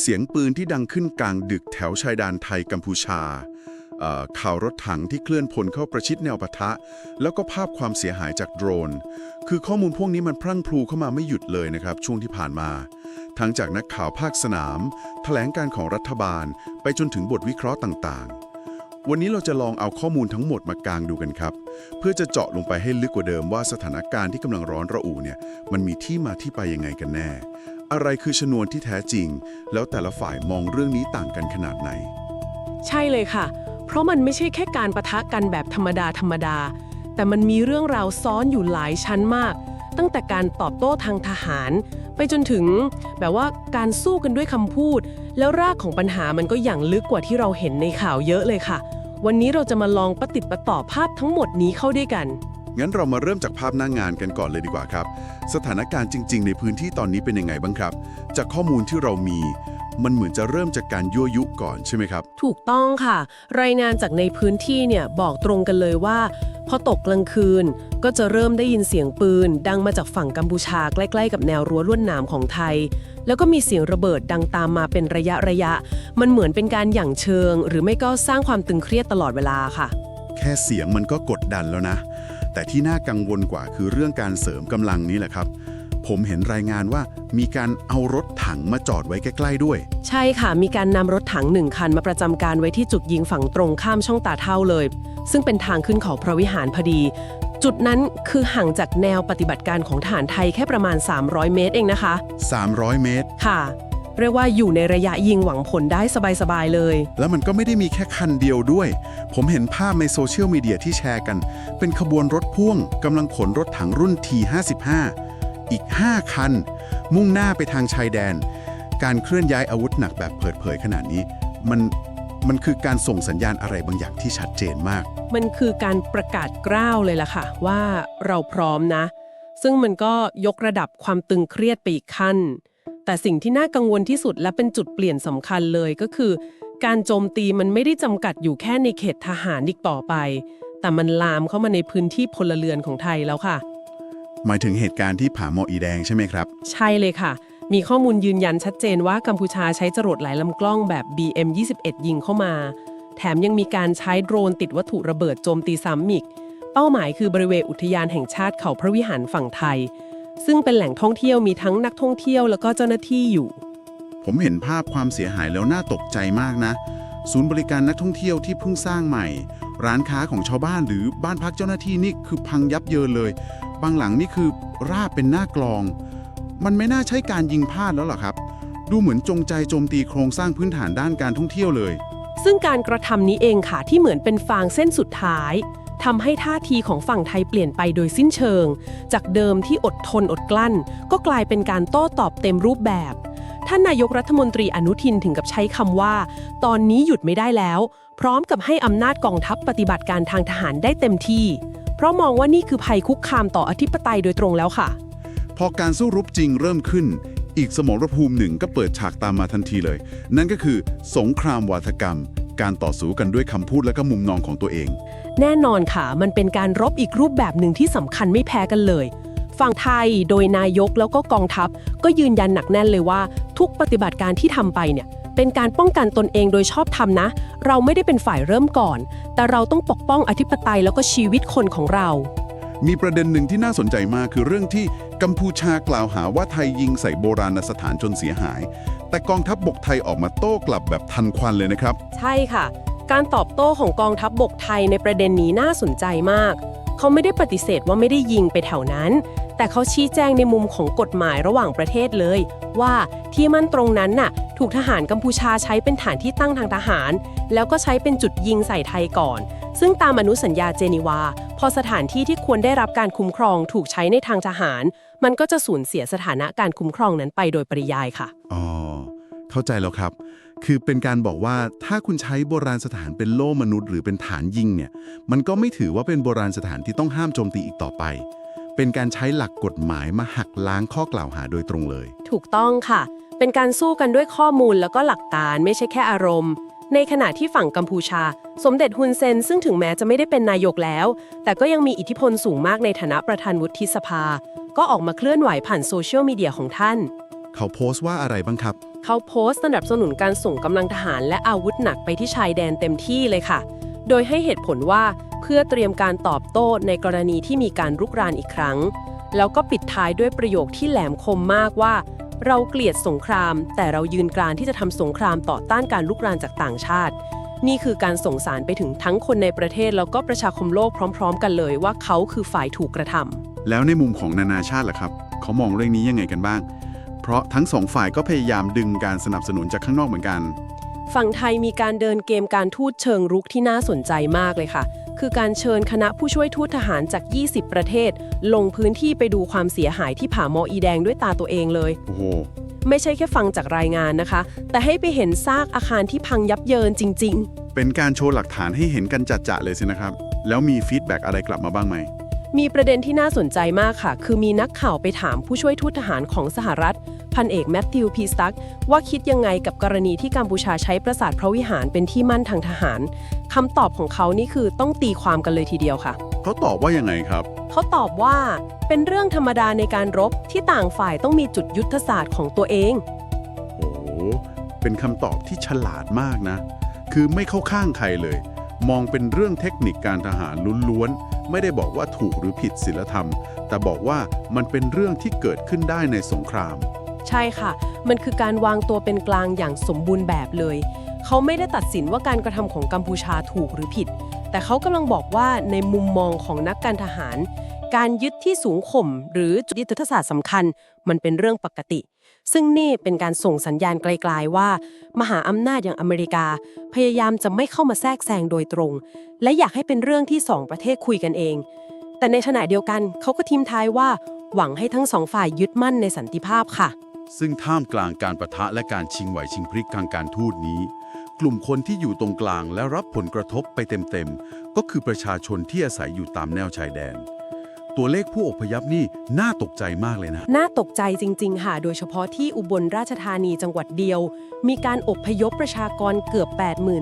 เสียงปืนที่ดังขึ้นกลางดึกแถวชายแดนไทยกัมพูชาข่าวรถถังที่เคลื่อนพลเข้าประชิดแนวปะทะ แล้วก็ภาพความเสียหายจากโดรน คือข้อมูลพวกนี้มันพรั่งพรูเข้ามาไม่หยุดเลยนะครับ ช่วงที่ผ่านมา ทั้งจากนักข่าวภาคสนาม แถลงการของรัฐบาล ไปจนถึงบทวิเคราะห์ต่างๆ วันนี้เราจะลองเอาข้อมูลทั้งหมดมากางดูกันครับ เพื่อจะเจาะลงไปให้ลึกกว่าเดิมว่าสถานการณ์ที่กำลังร้อนระอุเนี่ยมันมีที่มาที่ไปยังไงกันแน่ อะไรคือชนวนที่แท้จริง แล้วแต่ละฝ่ายมองเรื่องนี้ต่างกันขนาดไหน ใช่เลยค่ะ เพราะมันไม่ใช่แค่การประทะกันแบบธรรมดาธรรมดา แต่มันมีเรื่องราวซ้อนอยู่หลายชั้นมาก ตั้งแต่การตอบโต้ทางทหาร ไปจนถึงแบบว่าการสู้กันด้วยคำพูด แล้วรากของปัญหามันก็อย่างลึกกว่าที่เราเห็นในข่าวเยอะเลยค่ะ วันนี้เราจะมาลองประติดประต่อภาพทั้งหมดนี้เข้าด้วยกัน งั้นเรามาเริ่มจากภาพหน้างงานกันก่อนเลยดีกว่าครับ สถานการณ์จริง ๆ ในพื้นที่ตอนนี้เป็นยังไงบ้างครับ จากข้อมูลที่เรามี มันเหมือนจะเริ่มจากการยั่วยุก่อนใช่ไหมครับ ถูกต้องค่ะ รายงานจากในพื้นที่เนี่ยบอกตรงกันเลยว่า พอตกกลางคืนก็จะเริ่มได้ยินเสียงปืน ดังมาจากฝั่งกัมพูชาใกล้ๆ กับแนวรั้วลวดหนามของไทย แล้วก็มีเสียงระเบิดดังตามมาเป็นระยะระยะ มันเหมือนเป็นการหยั่งเชิง หรือไม่ก็สร้างความตึงเครียดตลอดเวลาค่ะ แค่เสียงมันก็กดดันแล้วนะ แต่ที่น่ากังวลกว่าคือเรื่องการเสริมกำลังนี้แหละครับ ผมเห็นรายงานว่ามีการเอารถถังมาจอดไว้ใกล้ ๆ ด้วย ใช่ค่ะ มีการนำรถถังหนึ่งคันมาประจำการไว้ที่จุดยิงฝั่งตรงข้ามช่องตาเท่าเลย ซึ่งเป็นทางขึ้นเขาพระวิหารพอดี จุดนั้นคือห่างจากแนวปฏิบัติการของฐานไทยแค่ประมาณ 300 เมตรเองนะคะ 300 เมตร ค่ะ เรียกว่าอยู่ในระยะยิงหวังผลได้สบายๆเลย แล้วมันก็ไม่ได้มีแค่คันเดียวด้วย ผมเห็นภาพในโซเชียลมีเดียที่แชร์กัน เป็นขบวนรถพ่วงกำลังขนรถถังรุ่น T55 อีก 5 คัน มุ่งหน้าไปทางชายแดน การเคลื่อนย้ายอาวุธหนักแบบเปิดเผยขนาดนี้ มันมันคือการส่งสัญญาณอะไรบางอย่างที่ชัดเจนมาก มันคือการประกาศกล้าวเลยล่ะค่ะ ว่าเราพร้อมนะ ซึ่งมันก็ยกระดับความตึงเครียดไปอีกขั้น แต่สิ่งที่น่ากังวลที่สุดและเป็นจุดเปลี่ยนสำคัญเลยก็คือ การโจมตีมันไม่ได้จำกัดอยู่แค่ในเขตทหารอีกต่อไป แต่มันลามเข้ามาในพื้นที่พลเรือนของไทยแล้วค่ะ หมายถึงเหตุการณ์ที่ผาหมออีแดงใช่ไหมครับ ใช่เลยค่ะ มีข้อมูลยืนยันชัดเจนว่ากัมพูชาใช้จรวดหลายลำกล้องแบบ BM21 ยิงเข้ามา แถมยังมีการใช้โดรนติดวัตถุระเบิดโจมตีซ้ำอีก เป้าหมายคือบริเวณอุทยานแห่งชาติเขาพระวิหารฝั่งไทย ซึ่งเป็นแหล่งท่องเที่ยวมีทั้งนักท่องเที่ยวแล้วก็เจ้าหน้าที่อยู่ ผมเห็นภาพความเสียหายแล้วน่าตกใจมากนะ ศูนย์บริการนักท่องเที่ยวที่เพิ่งสร้างใหม่ ร้านค้าของชาวบ้านหรือบ้านพักเจ้าหน้าที่นี่คือพังยับเยินเลย บางหลังนี่คือราบเป็นหน้ากลอง มันไม่น่าใช่การยิงพลาดแล้วหรอครับ ดูเหมือนจงใจโจมตีโครงสร้างพื้นฐานด้านการท่องเที่ยวเลย ซึ่งการกระทำนี้เองค่ะที่เหมือนเป็นฟางเส้นสุดท้ายทำให้ท่าทีของฝั่งไทยเปลี่ยนไปโดยสิ้นเชิง จากเดิมที่อดทนอดกลั้น ก็กลายเป็นการโต้ตอบเต็มรูปแบบ ท่านนายกรัฐมนตรีอนุทินถึงกับใช้คำว่า ตอนนี้หยุดไม่ได้แล้ว พร้อมกับให้อำนาจกองทัพปฏิบัติการทางทหารได้เต็มที่ เพราะมองว่านี่คือภัยคุกคามต่ออธิปไตยโดยตรงแล้วค่ะ พอการสู้รบจริงเริ่มขึ้น อีกสมรภูมิหนึ่งก็เปิดฉากตามมาทันทีเลย นั่นก็คือ สงครามวาทกรรม การต่อสู้กันด้วยคำพูดและก็มุมมองของตัวเอง แน่นอนค่ะ มันเป็นการรบอีกรูปแบบหนึ่งที่สำคัญไม่แพ้กันเลย ฝั่งไทยโดยนายกแล้วก็กองทัพ ก็ยืนยันหนักแน่นเลยว่า ทุกปฏิบัติการที่ทำไปเนี่ยเป็นการป้องกันตนเองโดยชอบธรรมนะ เราไม่ได้เป็นฝ่ายเริ่มก่อน แต่เราต้องปกป้องอธิปไตยแล้วก็ชีวิตคนของเรา มีประเด็นหนึ่งที่น่าสนใจมากคือเรื่องที่กัมพูชากล่าวหาว่าไทยยิงใส่โบราณสถานจนเสียหาย แต่กองทัพบบกไทยออกมาโต้กลับแบบทันควันเลยนะครับ ใช่ค่ะ การตอบโต้ของกองทัพบบกไทยในประเด็นนี้น่าสนใจมาก เขาไม่ได้ปฏิเสธว่าไม่ได้ยิงไปแถวนั้น แต่เขาชี้แจงในมุมของกฎหมายระหว่างประเทศเลย ว่าที่มั่นตรงนั้นน่ะ ถูกทหารกัมพูชาใช้เป็นฐานที่ตั้งทางทหาร แล้วก็ใช้เป็นจุดยิงใส่ไทยก่อน ซึ่งตามอนุสัญญาเจนีวา พอสถานที่ที่ควรได้รับการคุ้มครองถูกใช้ในทางทหาร มันก็จะสูญเสียสถานะการคุ้มครองนั้นไปโดยปริยายค่ะ อ๋อ เข้าใจแล้วครับ คือเป็นการบอกว่าถ้าคุณใช้โบราณสถานเป็นโล่มนุษย์ หรือเป็นฐานยิงเนี่ย มันก็ไม่ถือว่าเป็นโบราณสถานที่ต้องห้ามโจมตีอีกต่อไป เป็นการใช้หลักกฎหมายมาหักล้างข้อกล่าวหาโดยตรงเลย ถูกต้องค่ะ เป็นการสู้กันด้วยข้อมูลแล้วก็หลักการไม่ใช่แค่อารมณ์ ในขณะที่ฝั่งกัมพูชา สมเด็จฮุนเซน ซึ่งถึงแม้จะไม่ได้เป็นนายกแล้ว แต่ก็ยังมีอิทธิพลสูงมากในฐานะประธานวุฒิสภา ก็ออกมาเคลื่อนไหวผ่านโซเชียลมีเดียของท่าน เขาโพสต์ว่าอะไรบ้างครับ เขาโพสต์สนับสนุนการส่งกำลังทหารและอาวุธหนักไปที่ชายแดนเต็มที่เลยค่ะ โดยให้เหตุผลว่าเพื่อเตรียมการตอบโต้ในกรณีที่มีการรุกรานอีกครั้ง แล้วก็ปิดท้ายด้วยประโยคที่แหลมคมมากว่า เราเกลียดสงคราม แต่เรายืนกรานที่จะทำสงครามต่อต้านการลุกรานจากต่างชาติ นี่คือการส่งสารไปถึงทั้งคนในประเทศแล้วก็ประชาคมโลกพร้อม ๆ กันเลยว่าเขาคือฝ่ายถูกกระทำแล้วในมุมของนานาชาติล่ะครับ เขามองเรื่องนี้ยังไงกันบ้าง เพราะทั้งสองฝ่ายก็พยายามดึงการสนับสนุนจากข้างนอกเหมือนกัน ฝั่งไทยมีการเดินเกมการทูตเชิงรุกที่น่าสนใจมากเลยค่ะ คือการเชิญคณะผู้ช่วยทูตทหารจาก 20 ประเทศ ลงพื้นที่ไปดูความเสียหายที่ผาหมออีแดงด้วยตาตัวเองเลย โอ้โหไม่ใช่แค่ฟังจากรายงานนะคะ แต่ให้ไปเห็นซากอาคารที่พังยับเยินจริงเป็นการโชว์หลักฐานให้เห็นกันจัดๆเลยสินะครับ แล้วมีฟีดแบ็กอะไรกลับมาบ้างไหมๆ มีประเด็นที่น่าสนใจมากค่ะ คือมีนักข่าวไปถามผู้ช่วยทูตทหารของสหรัฐ พันเอกแมทธิวพีสตักว่าคิดยังไงกับกรณีที่กัมพูชาใช้ปราสาทพระวิหารเป็นที่มั่นทางทหารคำตอบของเขานี่คือต้องตีความกันเลยทีเดียวค่ะ เขาตอบว่ายังไงครับ เขาตอบว่าเป็นเรื่องธรรมดาในการรบที่ต่างฝ่ายต้องมีจุดยุทธศาสตร์ของตัวเอง โอ้โหเป็นคำตอบที่ฉลาดมากนะ คือไม่เข้าข้างใครเลย มองเป็นเรื่องเทคนิคการทหารล้วนๆ ไม่ได้บอกว่าถูกหรือผิดศีลธรรม แต่บอกว่ามันเป็นเรื่องที่เกิดขึ้นได้ในสงคราม ใช่ค่ะ มันคือการวางตัวเป็นกลางอย่างสมบูรณ์แบบเลย เขาไม่ได้ตัดสินว่าการกระทำของกัมพูชาถูกหรือผิด แต่เขากำลังบอกว่าในมุมมองของนักการทหาร การยึดที่สูงข่มหรือจุดยุทธศาสตร์สำคัญ มันเป็นเรื่องปกติ ซึ่งนี่เป็นการส่งสัญญาณไกลๆว่า มหาอำนาจอย่างอเมริกา พยายามจะไม่เข้ามาแทรกแซงโดยตรง และอยากให้เป็นเรื่องที่สองประเทศคุยกันเอง แต่ในขณะเดียวกันเขาก็ทิ้มท้ายว่า หวังให้ทั้งสองฝ่ายยึดมั่นในสันติภาพค่ะ ซึ่งท่ามกลางการประทะและการชิงไหวชิงพริกทางการทูตนี้ กลุ่มคนที่อยู่ตรงกลางและรับผลกระทบไปเต็มๆก็คือประชาชนที่อาศัยอยู่ตามแนวชายแดน ตัวเลขผู้อพยพนี่น่าตกใจมากเลยนะ น่าตกใจจริง ๆ ค่ะ โดยเฉพาะที่อุบลราชธานีจังหวัดเดียว มีการอพยพประชากรเกือบ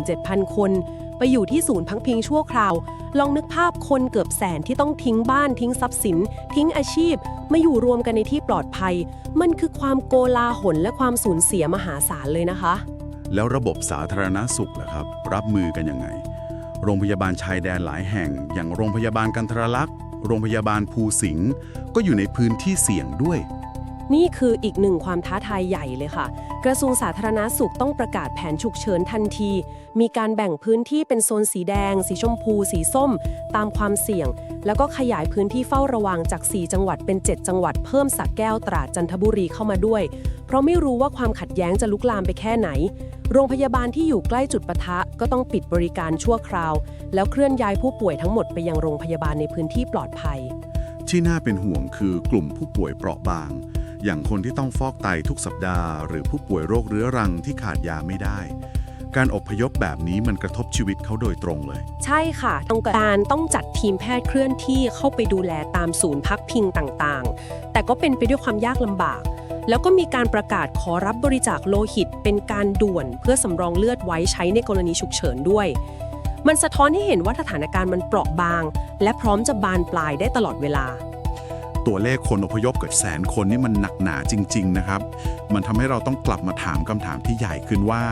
87,000 คน ไปอยู่ที่ศูนย์พักพิงชั่วคราว ลองนึกภาพคนเกือบแสนที่ต้องทิ้งบ้านทิ้งทรัพย์สิน ทิ้งอาชีพ มาอยู่รวมกันในที่ปลอดภัย มันคือความโกลาหลและความสูญเสียมหาศาลเลยนะคะ แล้วระบบสาธารณสุขล่ะครับ รับมือกันยังไง โรงพยาบาลชายแดนหลายแห่ง อย่างโรงพยาบาลกันทรลักษณ์ โรงพยาบาลภูสิงห์ก็อยู่ในพื้นที่เสี่ยงด้วย นี่คืออีกหนึ่งความท้าทายใหญ่เลยค่ะ กระทรวงสาธารณาสุขต้องประกาศแผนฉุกเฉินทันที มีการแบ่งพื้นที่เป็นโซนสีแดง สีชมพู สีส้ม ตามความเสี่ยง แล้วก็ขยายพื้นที่เฝ้าระวังจาก 4 จังหวัดเป็น 7 จังหวัดเพิ่มสักแก้วตราดจันทบุรีเข้ามาด้วย เพราะไม่รู้ว่าความขัดแย้งจะลุกลามไปแค่ไหน โรงพยาบาลที่อยู่ใกล้จุดปะทะก็ต้องปิดบริการชั่วคราว แล้วเคลื่อนย้ายผู้ป่วยทั้งหมดไปยังโรงพยาบาลในพื้นที่ปลอดภัย ที่น่าเป็นห่วงคือกลุ่มผู้ป่วยเปราะบาง อย่างคนที่ต้องฟอกไตทุกสัปดาห์ หรือผู้ป่วยโรคเรื้อรังที่ขาดยาไม่ได้ การอพยพแบบนี้มันกระทบชีวิตเขาโดยตรงเลย ใช่ค่ะต้องการต้องจัดทีมแพทย์เคลื่อนที่เข้าไปดูแลตามศูนย์พักพิงต่างๆ แต่ก็เป็นไปด้วยความยากลำบากแล้วก็มีการประกาศขอรับบริจาคโลหิตเป็นการด่วนเพื่อสำรองเลือดไว้ใช้ในกรณีฉุกเฉินด้วย มันสะท้อนให้เห็นว่าสถานการณ์มันเปราะบาง และพร้อมจะบานปลายได้ตลอดเวลา ตัวเลขคนอพยพเกิดแสนคนนี่มันหนักหนาจริง ๆ นะครับ มันทำให้เราต้องกลับมาถามคำถามที่ใหญ่ขึ้นว่า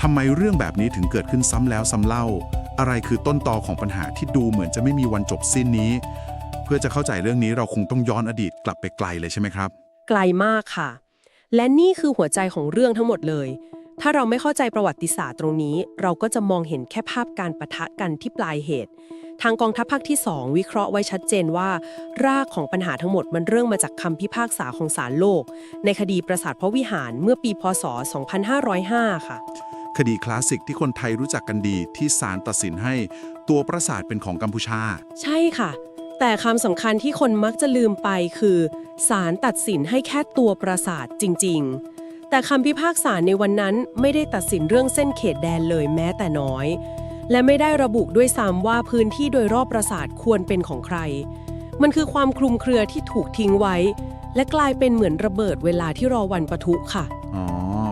ทำไมเรื่องแบบนี้ถึงเกิดขึ้นซ้ำแล้วซ้ำเล่า อะไรคือต้นตอของปัญหาที่ดูเหมือนจะไม่มีวันจบสิ้นนี้ เพื่อจะเข้าใจเรื่องนี้เราคงต้องย้อนอดีตกลับไปไกลเลยใช่ไหมครับ ไกลมากค่ะ และนี่คือหัวใจของเรื่องทั้งหมดเลย ถ้าเราไม่เข้าใจประวัติศาสตร์ตรงนี้ เราก็จะมองเห็นแค่ภาพการปะทะกันที่ปลายเหตุ ทางกองทัพภาคที่ 2 วิเคราะห์ไว้ชัดเจนว่า รากของปัญหาทั้งหมดมันเรื่องมาจากคำพิพากษาของศาลโลก ในคดีปราสาทพระวิหารเมื่อปีพศ 2505 ค่ะ คดีคลาสสิกที่คนไทยรู้จักกันดีที่ศาลตัดสินให้ตัวปราสาทเป็นของกัมพูชา ใช่ค่ะ แต่คำสำคัญที่คนมักจะลืมไปคือศาลตัดสินให้แค่ตัวปราสาทจริง ๆ แต่คำพิพากษาในวันนั้นไม่ได้ตัดสินเรื่องเส้นเขตแดนเลยแม้แต่น้อย และไม่ได้ระบุด้วยซ้ำว่าพื้นที่โดยรอบปราสาทควรเป็นของใคร มันคือความคลุมเครือที่ถูกทิ้งไว้ และกลายเป็นเหมือนระเบิดเวลาที่รอวันปะทุค่ะ อ๋อ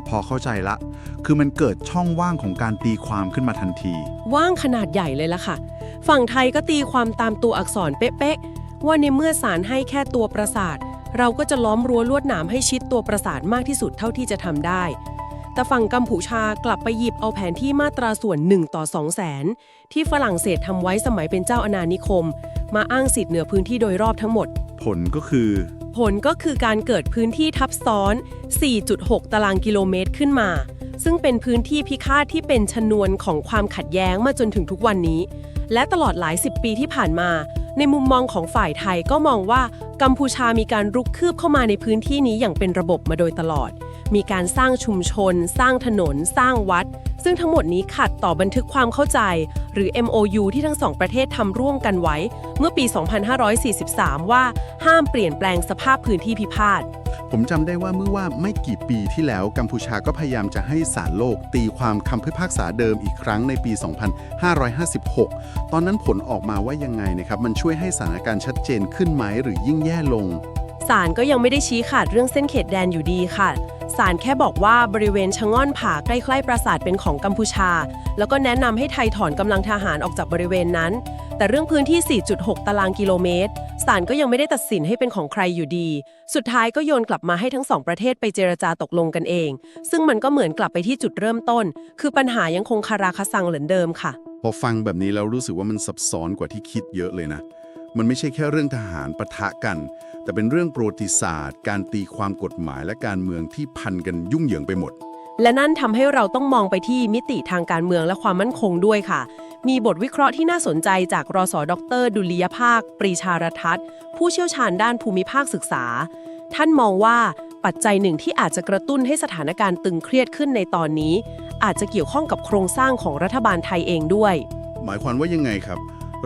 พอเข้าใจละ คือมันเกิดช่องว่างของการตีความขึ้นมาทันที ว่างขนาดใหญ่เลยล่ะค่ะ ฝั่งไทยก็ตีความตามตัวอักษรเป๊ะๆว่าในเมื่อศาลให้แค่ตัวปราสาท เราก็จะล้อมรั้วลวดหนามให้ชิดตัวปราสาทมากที่สุดเท่าที่จะทำได้ แต่ฝั่งกัมพูชากลับไปหยิบเอาแผนที่มาตราส่วน 1 ต่อ 2 0 0แสนที่ฝรั่งเศสทำไว้สมัยเป็นเจ้าอาณานิคม มาอ้างสิทธิ์เหนือพื้นที่โดยรอบทั้งหมด ผลก็คือ ผลก็คือการเกิดพื้นที่ทับซ้อน 4.6 ตารางกิโลเมตรขึ้นมา ซึ่งเป็นพื้นที่พิฆาตที่เป็นชนวนของความขัดแย้งมาจนถึงทุกวันนี้ และตลอดหลายสิบปีที่ผ่านมา ในมุมมองของฝ่ายไทยก็มองว่า กัมพูชามีการรุกคืบเข้ามาในพื้นที่นี้อย่างเป็นระบบมาโดยตลอด มีการสร้างชุมชน สร้างถนน สร้างวัด ซึ่งทั้งหมดนี้ขัดต่อบันทึกความเข้าใจ หรือ MOU ที่ทั้งสองประเทศทำร่วมกันไว้ เมื่อปี 2543 ว่าห้ามเปลี่ยนแปลงสภาพพื้นที่พิพาท ผมจำได้ว่าเมื่อว่าไม่กี่ปีที่แล้วกัมพูชาก็พยายามจะให้ศาลโลก ตีความคำพิพากษาเดิมอีกครั้งในปี 2556 ตอนนั้นผลออกมาว่ายังไงนะครับ มันช่วยให้สถานการณ์ชัดเจนขึ้นไหมหรือยิ่งแย่ลงศาลก็ยังไม่ได้ชี้ขาดเรื่องเส้นเขตแดนอยู่ดีค่ะศาลแค่บอกว่าบริเวณชะง่อนผาใกล้ๆปราสาทเป็นของกัมพูชา แล้วก็แนะนำให้ไทยถอนกำลังทหารออกจากบริเวณนั้น แต่เรื่องพื้นที่ 4.6 ตารางกิโลเมตรศาลก็ยังไม่ได้ตัดสินให้เป็นของใครอยู่ดี สุดท้ายก็โยนกลับมาให้ทั้งสองประเทศไปเจรจาตกลงกันเอง ซึ่งมันก็เหมือนกลับไปที่จุดเริ่มต้น คือปัญหายังคงคาราคาซังเหมือนเดิมค่ะ พอฟังแบบนี้แล้วรู้สึกว่ามันซับซ้อนกว่าที่คิดเยอะเลยนะ มันไม่ใช่แค่เรื่องทหารปะทะกัน แต่เป็นเรื่องประวัติศาสตร์ การตีความกฎหมายและการเมืองที่พันกันยุ่งเหยิงไปหมดและนั่นทำให้เราต้องมองไปที่มิติทางการเมืองและความมั่นคงด้วยค่ะ มีบทวิเคราะห์ที่น่าสนใจจากรอสดร ดุลยภาค ปรีชารทัศน์ ผู้เชี่ยวชาญด้านภูมิภาคศึกษา ท่านมองว่าปัจจัยหนึ่งที่อาจจะกระตุ้นให้สถานการณ์ตึงเครียดขึ้นในตอนนี้ อาจจะเกี่ยวข้องกับโครงสร้างของรัฐบาลไทยเองด้วย หมายความว่ายังไงครับ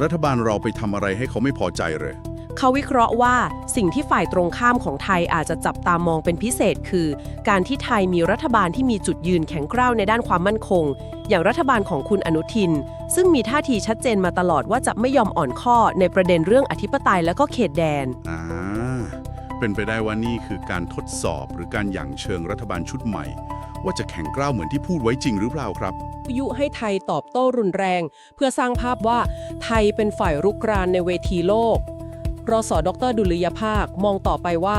รัฐบาลเราไปทำอะไรให้เขาไม่พอใจเลย เขาวิเคราะห์ว่าสิ่งที่ฝ่ายตรงข้ามของไทยอาจจะจับตามองเป็นพิเศษคือ การที่ไทยมีรัฐบาลที่มีจุดยืนแข็งกร้าวในด้านความมั่นคง อย่างรัฐบาลของคุณอนุทิน ซึ่งมีท่าทีชัดเจนมาตลอดว่าจะไม่ยอมอ่อนข้อในประเด็นเรื่องอธิปไตยและก็เขตแดน อ่า เป็นไปได้ว่านี่คือการทดสอบหรือการหยั่งเชิงรัฐบาลชุดใหม่ ว่าจะแข็งกร้าวเหมือนที่พูดไว้จริงหรือเปล่าครับ ยุให้ไทยตอบโต้รุนแรง เพื่อสร้างภาพว่าไทยเป็นฝ่ายรุกรานในเวทีโลก รสดรดุลยภาค มองต่อไปว่า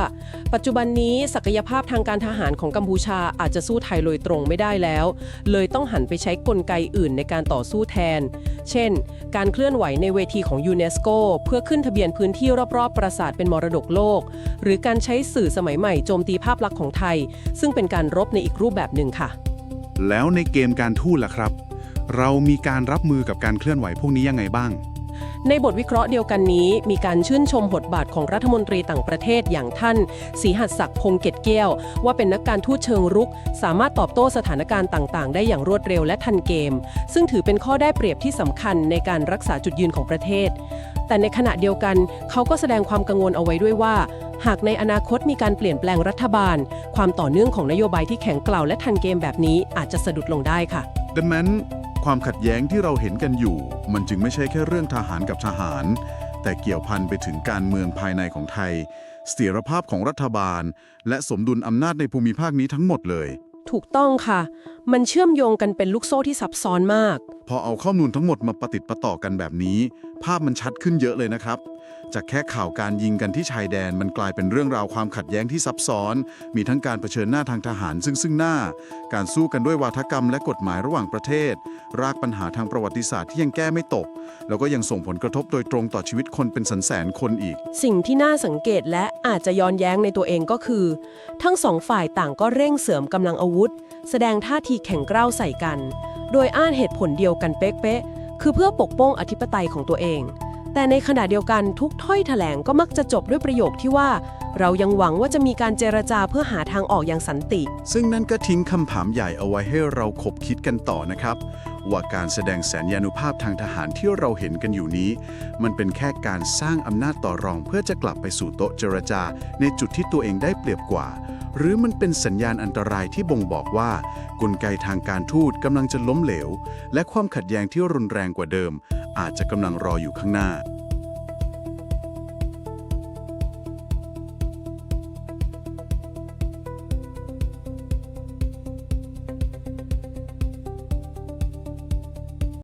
ปัจจุบันนี้ศักยภาพทางการทหารของกัมพูชาอาจจะสู้ไทยโดยตรงไม่ได้แล้ว เลยต้องหันไปใช้กลไกอื่นในการต่อสู้แทน เช่น การเคลื่อนไหวในเวทีของยูเนสโกเพื่อขึ้นทะเบียนพื้นที่รอบๆ ปราสาทเป็นมรดกโลก หรือการใช้สื่อสมัยใหม่โจมตีภาพลักษณ์ของไทย ซึ่งเป็นการรบในอีกรูปแบบหนึ่งค่ะ แล้วในเกมการทูตล่ะครับ เรามีการรับมือกับการเคลื่อนไหวพวกนี้ยังไงบ้าง ในบทวิเคราะห์เดียวกันนี้ มีการชื่นชมบทบาทของรัฐมนตรีต่างประเทศอย่างท่านศรีหัสศักดิ์พงเกตแก้ว ว่าเป็นนักการทูตเชิงรุก สามารถตอบโต้สถานการณ์ต่าง ๆ ได้อย่างรวดเร็วและทันเกม ซึ่งถือเป็นข้อได้เปรียบที่สำคัญในการรักษาจุดยืนของประเทศ แต่ในขณะเดียวกัน เขาก็แสดงความกังวลเอาไว้ด้วยว่า หากในอนาคตมีการเปลี่ยนแปลงรัฐบาล ความต่อเนื่องของนโยบายที่แข็งกล่าวและทันเกมแบบนี้อาจจะสะดุดลงได้ค่ะ ดังนั้นความขัดแย้งที่เราเห็นกันอยู่ มันจึงไม่ใช่แค่เรื่องทหารกับทหาร แต่เกี่ยวพันไปถึงการเมืองภายในของไทย เสถียรภาพของรัฐบาล และสมดุลอำนาจในภูมิภาคนี้ทั้งหมดเลย ถูกต้องค่ะ มันเชื่อมโยงกันเป็นลูกโซ่ที่ซับซ้อนมาก พอเอาข้อมูลทั้งหมดมาประติดประต่อกันแบบนี้ ภาพมันชัดขึ้นเยอะเลยนะครับ จากแค่ข่าวการยิงกันที่ชายแดนมันกลายเป็นเรื่องราวความขัดแย้งที่ซับซ้อน มีทั้งการเผชิญหน้าทางทหารซึ่งซึ่งหน้า การสู้กันด้วยวาทกรรมและกฎหมายระหว่างประเทศ รากปัญหาทางประวัติศาสตร์ที่ยังแก้ไม่ตก แล้วก็ยังส่งผลกระทบโดยตรงต่อชีวิตคนเป็นแสนแสนคนอีก สิ่งที่น่าสังเกตและอาจจะย้อนแย้งในตัวเองก็คือ ทั้งสองฝ่ายต่างก็เร่งเสริมกำลังอาวุธ แสดงท่าทีแข็งกร้าวใส่กัน โดยอ้างเหตุผลเดียวกันเป๊ะๆ คือเพื่อปกป้องอธิปไตยของตัวเอง แต่ในขณะเดียวกันทุกถ้อยแถลงก็มักจะจบด้วยประโยคที่ว่า เรายังหวังว่าจะมีการเจรจาเพื่อหาทางออกอย่างสันติ ซึ่งนั่นก็ทิ้งคำถามใหญ่เอาไว้ให้เราคบคิดกันต่อนะครับ ว่าการแสดงแสนยานุภาพทางทหารที่เราเห็นกันอยู่นี้ มันเป็นแค่การสร้างอำนาจต่อรองเพื่อจะกลับไปสู่โต๊ะเจรจา ในจุดที่ตัวเองได้เปรียบกว่า หรือมันเป็นสัญญาณอันตรายที่บ่งบอกว่า กลไกทางการทูตกำลังจะล้มเหลว และความขัดแย้งที่รุนแรงกว่าเดิม อาจจะกำลังรออยู่ข้างหน้า